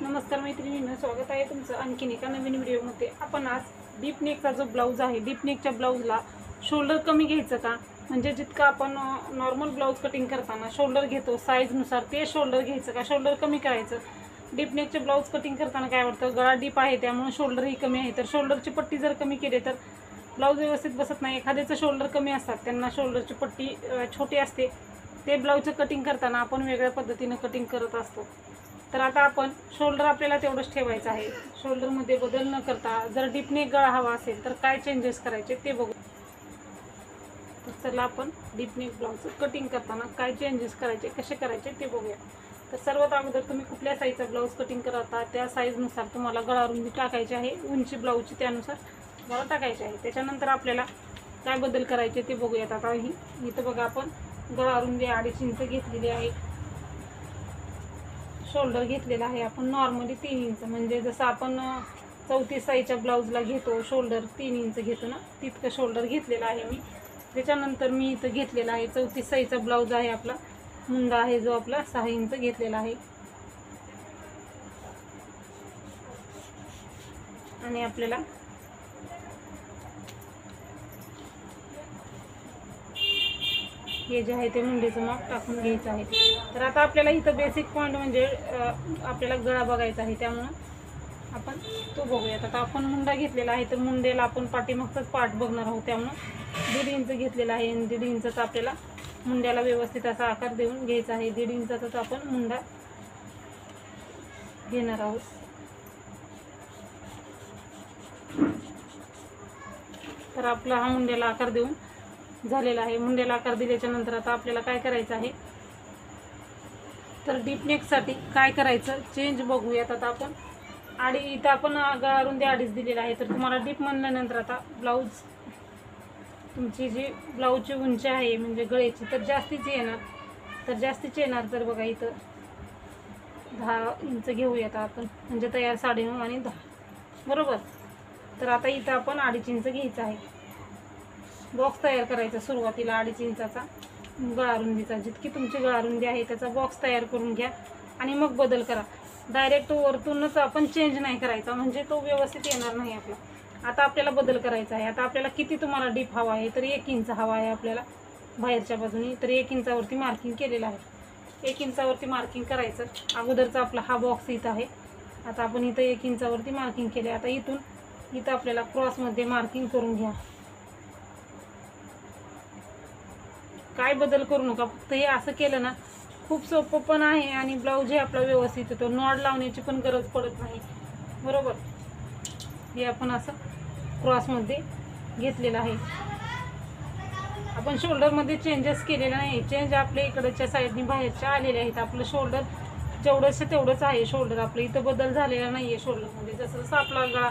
नमस्कार मैत्रिणींनो स्वागत आहे तुमचं आणखीन एका नवीन व्हिडिओमध्ये. आपण आज डीप नेकचा जो ब्लाऊज आहे डीप नेकच्या ब्लाऊजला शोल्डर कमी घ्यायचं का? म्हणजे जितकं आपण नॉर्मल ब्लाऊज कटिंग करताना शोल्डर घेतो साईजनुसार ते शोल्डर घ्यायचं का? शोल्डर कमी करायचं. डीप नेकचे ब्लाऊज कटिंग करताना काय वाटतं? गळा डीप आहे त्यामुळे शोल्डरही कमी आहे. तर शोल्डरची पट्टी जर कमी केली तर ब्लाऊज व्यवस्थित बसत नाही. एखाद्याचं शोल्डर कमी असतात त्यांना शोल्डरची पट्टी छोटी असते. ते ब्लाऊजचं कटिंग करताना आपण वेगळ्या पद्धतीनं कटिंग करत असतो. तर आता आपण शोल्डर आपल्याला तेवढंच ठेवायचं आहे. शोल्डरमध्ये बदल न करता जर डीपनेक गळा हवा असेल तर काय चेंजेस करायचे ते बघू. तर चला आपण डीपनेक ब्लाउज कटिंग करताना काय चेंजेस करायचे कसे करायचे ते बघूया. तर सर्वात अगोदर तुम्ही कुठल्या साईजचा ब्लाऊज कटिंग करता त्या साईजनुसार तुम्हाला गळा रुंदी टाकायची आहे उंची ब्लाऊजची त्यानुसार गळा टाकायची आहे. त्याच्यानंतर आपल्याला काय बदल करायचे ते बघूयात. आता ही इथं बघा आपण गळा रुंदी अडीच इंच घेतलेली आहे. शोल्डर घेतलेला आहे. आपण नॉर्मली तीन इंच म्हणजे जसं आपण चौतीस साईजच्या ब्लाऊजला घेतो शोल्डर तीन इंच घेतो ना तितकं शोल्डर घेतलेलं आहे मी. त्याच्यानंतर मी इथं घेतलेला आहे चौतीस साईजचा ब्लाऊज आहे आपला. मुंडा आहे जो आपला सहा इंच घेतलेला आहे. आणि आपल्याला हे जे आहे ते मुंडीचं माप टाकून घ्यायचं आहे. तर आता आपल्याला इथं बेसिक पॉईंट म्हणजे आपल्याला गळा बघायचा आहे. त्यामुळं आपण तो बघूयात. आता आपण मुंडा घेतलेला आहे तर मुंडेला आपण पाठीमागचाच पार्ट बघणार आहोत. त्यामुळं दीड इंच घेतलेला आहे आणि दीड इंचाचा आपल्याला मुंड्याला व्यवस्थित असा आकार देऊन घ्यायचा आहे. दीड इंचाचाच आपण मुंडा घेणार आहोत. तर आपला हा मुंड्याला आकार देऊन झालेला आहे. मुंड्याला आकार दिल्याच्या नंतर आता आपल्याला काय करायचं आहे? तर डीपनेकसाठी काय करायचं? चेंज बघूयात आता आपण. आणि इथं आपण गळा रुंदी अडीच दिलेला आहे. तर तुम्हाला डीप म्हणल्यानंतर आता ब्लाऊज तुमची जी ब्लाऊजची उंची आहे म्हणजे गळ्याची तर जास्तीची येणार. तर जास्तीची येणार तर बघा इथं दहा इंच घेऊयात आपण. म्हणजे तयार साडेनऊ आणि दहा. बरोबर? तर आता इथं आपण अडीच इंच घ्यायचं आहे. बॉक्स तयार करायचा सुरुवातीला अडीच इंचाचा. गळारुंदीचा जितकी तुमची गळारुंदी आहे त्याचा बॉक्स तयार करून घ्या आणि मग बदल करा. डायरेक्ट वरतूनच आपण चेंज नाही करायचा म्हणजे तो व्यवस्थित येणार नाही आपला. आता आपल्याला बदल करायचा आहे. आता आपल्याला किती तुम्हाला डीप हवा आहे तर एक इंच हवा आहे आपल्याला. बाहेरच्या बाजूनी तर एक इंचावरती मार्किंग केलेलं आहे. एक इंचावरती मार्किंग करायचं. अगोदरचा आपला हा बॉक्स इथं आहे. आता आपण इथं एक इंचावरती मार्किंग केले आता इथून इथं आपल्याला क्रॉसमध्ये मार्किंग करून घ्या. काय बदल करू नका. फक्त हे असं केलं ना खूप सोपं पण आहे आणि ब्लाऊज हे आपला व्यवस्थित येतो. नॉड लावण्याची पण गरज पडत नाही. बरोबर? हे आपण असं क्रॉसमध्ये घेतलेलं आहे. आपण शोल्डरमध्ये चेंजेस केलेलं नाही. चेंज आपल्या इकडच्या साईडनी बाहेरच्या आलेले आहेत. आपलं शोल्डर जेवढंच तेवढंच आहे शोल्डर आपलं इथं बदल झालेला नाही आहे शोल्डरमध्ये जसं जसं आपला गळा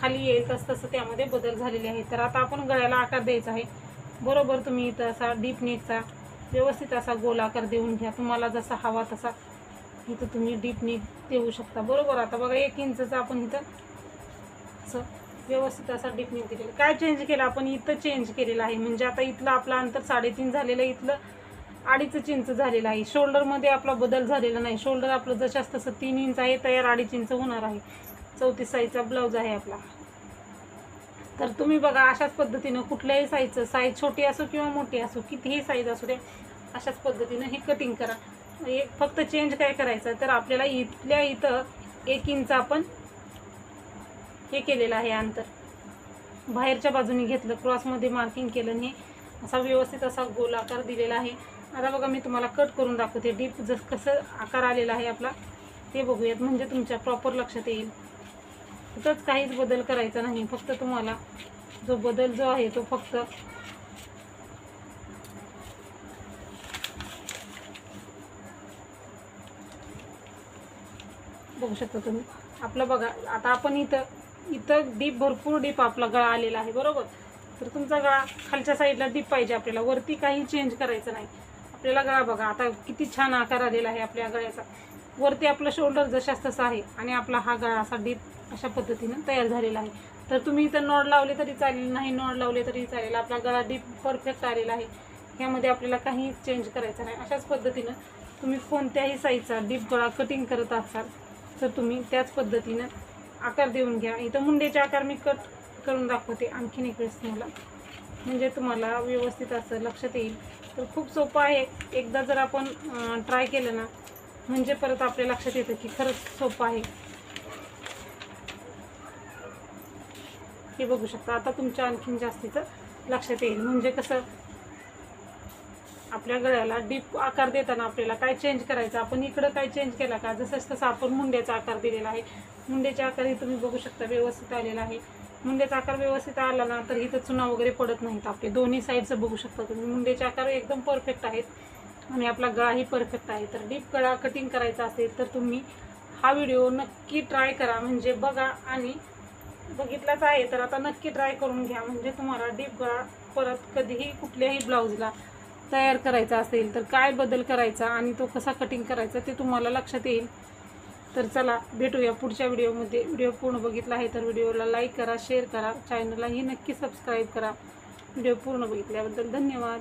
खाली येईल तसं तसं त्यामध्ये बदल झालेले आहे तर आता आपण गळ्याला आकार द्यायचा आहे. बरोबर तुम्ही इथं असा डीप नेकचा व्यवस्थित असा गोल आकार देऊन घ्या. तुम्हाला जसा हवा तसा इथं तुम्ही डीप नेक देऊ शकता. बरोबर आता बघा एक इंचचा आपण इथं असं व्यवस्थित असा डीप नेक दिलेला काय चेंज केलं? आपण इथं चेंज केलेलं आहे. म्हणजे आता इथलं आपलं अंतर साडेतीन झालेलं आहे इथलं अडीच इंच झालेलं आहे. शोल्डरमध्ये आपला बदल झालेला नाही. शोल्डर आपलं जशाच तसं तीन इंच आहे तयार अडीच इंच होणार आहे. चौतीस साईजचा ब्लाऊज आहे आपला. तर तुम्ही बघा अशाच पद्धतीनं कुठल्याही साईजचं साईज छोटी असो किंवा मोठी असो कितीही साईज असू दे अशाच पद्धतीनं हे कटिंग करा. एक फक्त चेंज काय करायचं? तर आपल्याला इथल्या इथं एक इंच आपण हे केलेलं आहे अंतर. बाहेरच्या बाजूने घेतलं क्रॉसमध्ये मार्किंग केलं आणि हे असा व्यवस्थित असा गोल आकार दिलेला आहे. आता बघा मी तुम्हाला कट करून दाखवते. डीप जस कसं आकार आलेला आहे आपला ते बघूयात. म्हणजे तुमच्या प्रॉपर लक्षात येईल. कुठंच काहीच बदल करायचा नाही. फक्त तुम्हाला जो बदल जो आहे तो फक्त बघू शकता तुम्ही. आपलं बघा आता आपण इथं इथं डीप भरपूर डीप आपला गळा आलेला आहे बरोबर? तर तुमचा गळा खालच्या साईडला डीप पाहिजे आपल्याला. वरती काही चेंज करायचं नाही. आपल्याला गळा बघा आता किती छान आकार आलेला आहे आपल्या गळ्याचा. वरती आपलं शोल्डर जशाच तसं आहे. आणि आपला हा गळा असा डीप अशा पद्धतीनं तयार झालेला आहे. तर तुम्ही इथं नॉड लावले तरी चालेल नाही नॉड लावले तरी चालेल. आपला गळा डीप परफेक्ट आलेला आहे. ह्यामध्ये आपल्याला काही चेंज करायचं नाही. अशाच पद्धतीनं तुम्ही कोणत्याही साईजचा डीप गळा कटिंग करत असाल तर तुम्ही त्याच पद्धतीनं आकार देऊन घ्या. इथं मुंडेचे आकार मी कट करून दाखवते आणखीन एक वेळेस तुम्हाला. म्हणजे तुम्हाला व्यवस्थित असं लक्षात येईल. तर खूप सोपं आहे. एकदा जर आपण ट्राय केलं ना म्हणजे परत आपल्या लक्षात येतं की खरंच सोपं आहे. हे बघू शकता. आता तुमच्या आणखीन जास्तीचं लक्षात येईल. म्हणजे कसं? आपल्या गळ्याला डीप आकार देताना आपल्याला काय चेंज करायचं? आपण इकडं काय चेंज केला का? जसं तसं आपण मुंड्याचा आकार दिलेला आहे. मुंड्याचा आकारही तुम्ही बघू शकता व्यवस्थित आलेला आहे. मुंड्याचा आकार व्यवस्थित आला ना तर इथं चुना वगैरे पडत नाहीत आपले. दोन्ही साईडचं बघू शकता तुम्ही. मुंड्याचे आकार एकदम परफेक्ट आहेत. आणि आपला गळाही परफेक्ट आहे. तर डीप गळा कटिंग करायचा असेल तर तुम्ही हा व्हिडिओ नक्की ट्राय करा. म्हणजे बघा आणि बघितलाच आहे तर आता नक्की ट्राय करून घ्या. म्हणजे तुम्हाला डीप गळा परत कधीही कुठल्याही ब्लाऊजला तयार करायचा असेल तर काय बदल करायचा आणि तो कसा कटिंग करायचा ते तुम्हाला लक्षात येईल. तर चला भेटूया पुढच्या व्हिडिओमध्ये व्हिडिओ पूर्ण बघितला आहे तर व्हिडिओला लाईक करा शेअर करा. चॅनललाही नक्की सबस्क्राईब करा. व्हिडिओ पूर्ण बघितल्याबद्दल धन्यवाद.